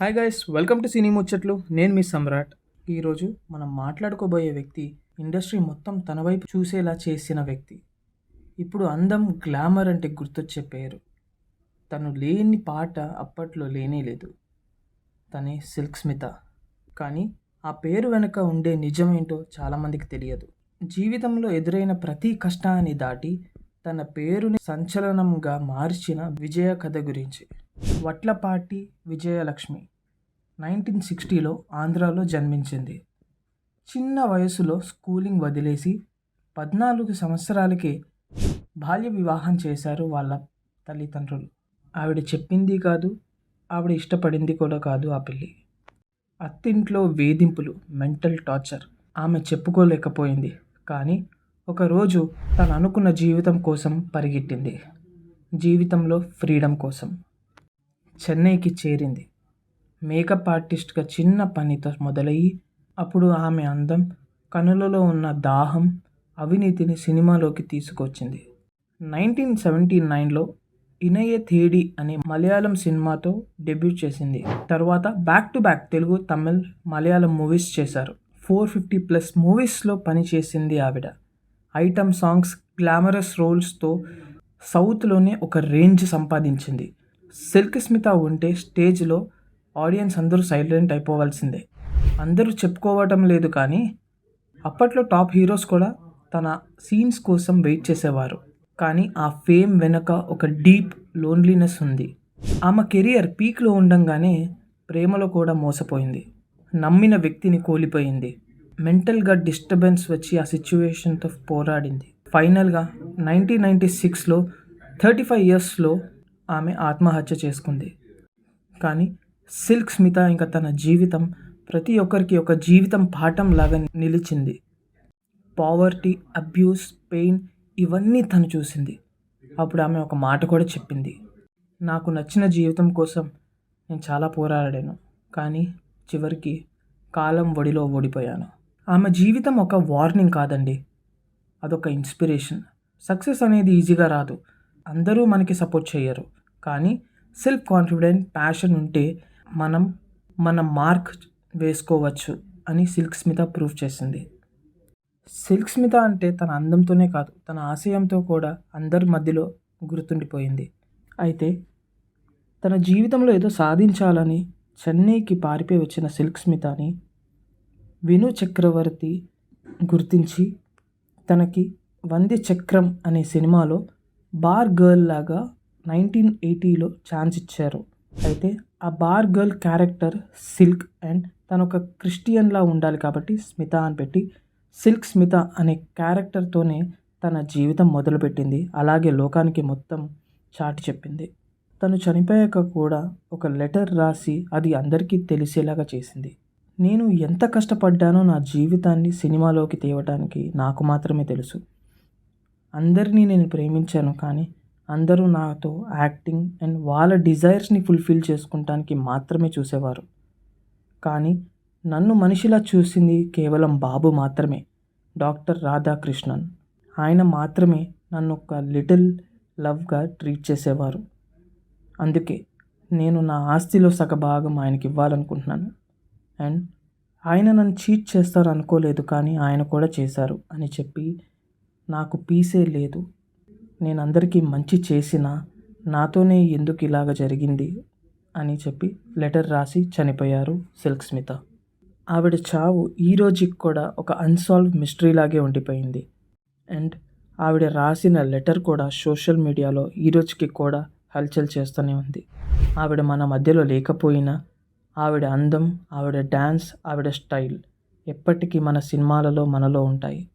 Hi guys welcome to Cine Muchatlu నేను మీ సమ్రాట్. ఈరోజు మనం మాట్లాడుకోబోయే వ్యక్తి ఇండస్ట్రీ మొత్తం తన వైపు చూసేలా చేసిన వ్యక్తి. ఇప్పుడు అందం గ్లామర్ అంటే గుర్తొచ్చే పేరు. తను లేని పాట అప్పట్లో లేనే లేదు. తనే సిల్క్ స్మిత. కానీ ఆ పేరు వెనుక ఉండే నిజమేంటో చాలామందికి తెలియదు. జీవితంలో ఎదురైన ప్రతి కష్టాన్ని దాటి తన పేరుని సంచలనంగా మార్చిన విజయ కథ గురించి. వట్లపాటి విజయలక్ష్మి. నైన్టీన్ సిక్స్టీలో ఆంధ్రాలో జన్మించింది. చిన్న వయసులో స్కూలింగ్ వదిలేసి పద్నాలుగు సంవత్సరాలకే బాల్య వివాహం చేశారు వాళ్ళ తల్లిదండ్రులు. ఆవిడ చెప్పింది కాదు ఆవిడ ఇష్టపడింది కూడా కాదు ఆ పిల్లి అత్తింట్లో వేధింపులు మెంటల్ టార్చర్ ఆమె చెప్పుకోలేకపోయింది. కానీ ఒకరోజు తను అనుకున్న జీవితం కోసం పరిగెట్టింది జీవితంలో ఫ్రీడమ్ కోసం. చెన్నైకి చేరింది. మేకప్ ఆర్టిస్ట్గా చిన్న పనితో మొదలయ్యి అప్పుడు ఆమె అందం కనులలో ఉన్న దాహం అవినీతిని సినిమాలోకి తీసుకొచ్చింది. నైన్టీన్ సెవెంటీ నైన్లో ఇనయ తేడి అనే మలయాళం సినిమాతో డెబ్యూట్ చేసింది. తర్వాత back to back Telugu Tamil Malayalam movies చేశారు. ఫోర్ ఫిఫ్టీ ప్లస్ మూవీస్లో పనిచేసింది ఆవిడ. ఐటమ్ సాంగ్స్ గ్లామరస్ రోల్స్తో సౌత్లోనే ఒక రేంజ్ సంపాదించింది. సిల్క్ స్మిత ఉంటే స్టేజ్లో ఆడియన్స్ అందరూ సైలెంట్ అయిపోవాల్సిందే. అందరూ చెప్పుకోవటం లేదు కానీ అప్పట్లో టాప్ హీరోస్ కూడా తన సీన్స్ కోసం వెయిట్ చేసేవారు. కానీ ఆ ఫేమ్ వెనుక ఒక డీప్ లోన్లీనెస్ ఉంది. ఆమె కెరియర్ పీక్లో ఉండంగానే ప్రేమలో కూడా మోసపోయింది. నమ్మిన వ్యక్తిని కోల్పోయింది. మెంటల్గా డిస్టర్బెన్స్ వచ్చి ఆ సిచ్యువేషన్తో పోరాడింది. ఫైనల్గా నైన్టీన్ నైంటీ సిక్స్లో థర్టీ ఫైవ్ ఇయర్స్లో ఆమె ఆత్మహత్య చేసుకుంది. కానీ సిల్క్ స్మిత ఇంకా తన జీవితం ప్రతి ఒక్కరికి ఒక జీవితం పాఠం లాగా నిలిచింది. పావర్టీ అబ్యూస్ పెయిన్ ఇవన్నీ తను చూసింది. అప్పుడు ఆమె ఒక మాట కూడా చెప్పింది. నాకు నచ్చిన జీవితం కోసం నేను చాలా పోరాడాను కానీ చివరికి కాలం ఒడిలో ఓడిపోయాను. ఆమె జీవితం ఒక వార్నింగ్ కాదండి. అదొక ఇన్స్పిరేషన్ సక్సెస్ అనేది ఈజీగా రాదు. అందరూ మనకి సపోర్ట్ చేయరు కానీ సెల్ఫ్ కాన్ఫిడెంట్ ప్యాషన్ ఉంటే మనం మన మార్క్ వేసుకోవచ్చు అని సిల్క్ స్మిత ప్రూవ్ చేసింది. సిల్క్ స్మిత అంటే తన అందంతోనే కాదు తన ఆశయంతో కూడా అందరి మధ్యలో గుర్తుండిపోయింది. అయితే తన జీవితంలో ఏదో సాధించాలని చెన్నైకి పారిపోయి వచ్చిన సిల్క్ స్మితని విను చక్రవర్తి గుర్తించి తనకి వందే చక్రం అనే సినిమాలో బార్ గర్ల్ లాగా నైన్టీన్ ఎయిటీలో ఛాన్స్ ఇచ్చారు. అయితే ఆ bar girl character Silk and తను ఒక క్రిస్టియన్లా ఉండాలి కాబట్టి స్మిత అని పెట్టి సిల్క్ స్మిత అనే క్యారెక్టర్తోనే తన జీవితం మొదలుపెట్టింది. అలాగే లోకానికి మొత్తం చాటి చెప్పింది. తను చనిపోయాక కూడా ఒక లెటర్ రాసి అది అందరికీ తెలిసేలాగా చేసింది. నేను ఎంత కష్టపడ్డానో నా జీవితాన్ని సినిమాలోకి తేవటానికి నాకు మాత్రమే తెలుసు. అందరినీ నేను ప్రేమించాను కానీ అందరూ నాతో యాక్టింగ్ అండ్ వాళ్ళ డిజైర్స్ని ఫుల్ఫిల్ చేసుకుంటానికి మాత్రమే చూసేవారు. కానీ నన్ను మనిషిలా చూసింది కేవలం బాబు మాత్రమే డాక్టర్ రాధాకృష్ణన్. ఆయన మాత్రమే నన్ను ఒక లిటిల్ లవ్గా ట్రీట్ చేసేవారు. అందుకే నేను నా ఆస్తిలో సగభాగం ఆయనకి ఇవ్వాలనుకుంటున్నాను అండ్ ఆయన నన్ను చీట్ చేస్తారు అనుకోలేదు కానీ ఆయన కూడా చేశారు అని చెప్పి నాకు పీసే లేదు. నేను అందరికీ మంచి చేసిన నాతోనే ఎందుకు ఇలాగ జరిగింది? అని చెప్పి లెటర్ రాసి చనిపోయారు సిల్క్ స్మిత ఆవిడ చావు ఈ రోజుకి కూడా ఒక అన్సాల్వ్ మిస్టరీ లాగే ఉండిపోయింది. అండ్ ఆవిడ రాసిన లెటర్ కూడా సోషల్ మీడియాలో ఈ రోజుకి కూడా హల్చల్ చేస్తూనే ఉంది. ఆవిడ మన మధ్యలో లేకపోయినా ఆవిడ అందం ఆవిడ డ్యాన్స్ ఆవిడ స్టైల్ ఎప్పటికీ మన సినిమాలలో మనలో ఉంటాయి.